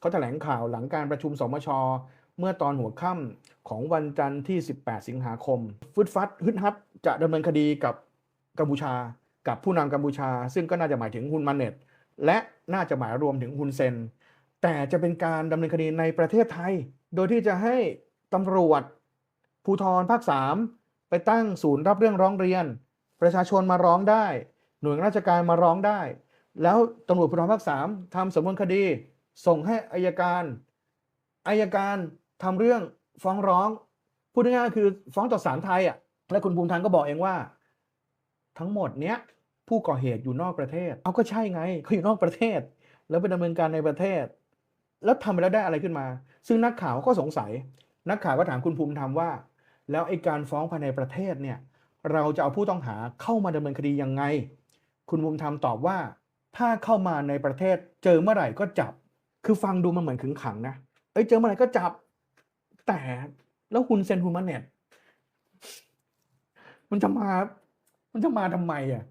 เขาแถลงข่าวหลังการประชุมสมช เมื่อตอนหัวค่ำของวันจันทร์ที่ 18 สิงหาคม ฟึดฟัดฮึดฮัดจะดำเนินคดีกับกัมพูชา กับผู้นำกัมพูชา ซึ่งก็น่าจะหมายถึงฮุนมาเน็ต และน่าจะหมายรวมถึงฮุนเซน แต่จะเป็นการดำเนินคดีในประเทศไทย โดยที่จะให้ตำรวจภูธรภาค 3 ไปตั้งศูนย์รับเรื่องร้องเรียน ประชาชนมาร้องได้ หน่วยราชการมาร้องได้ แล้วตำรวจภูธรภาค 3ทำสำนวนคดี ส่งให้อายการอายการทำเรื่องฟ้องร้อง พูดง่ายๆคือฟ้องต่อศาลไทยอะและคุณภูมิธรรมก็บอกเองว่า ทั้งหมดเนี้ยผู้ก่อเหตุอยู่นอกประเทศ เอาก็ใช่ไงเขาอยู่นอกประเทศ แล้วไปดำเนินการในประเทศ แล้วทำไปแล้วได้อะไรขึ้นมา ซึ่งนักข่าวก็สงสัย นักข่าวก็ถามคุณภูมิธรรมว่า แล้วไอ้การฟ้องภายในประเทศเนี่ย เราจะเอาผู้ต้องหาเข้ามาดำเนินคดียังไง คุณภูมิธรรมตอบว่า ถ้าเข้ามาในประเทศเจอเมื่อไหร่ก็จับ คือฟังดูมันเหมือนขึงขังนะเอ้ยเจอเมื่อไหร่ก็จับ แต่แล้วคุณเซนฮูมาเน็ตมันจะมา มันจะมาทำไมอะ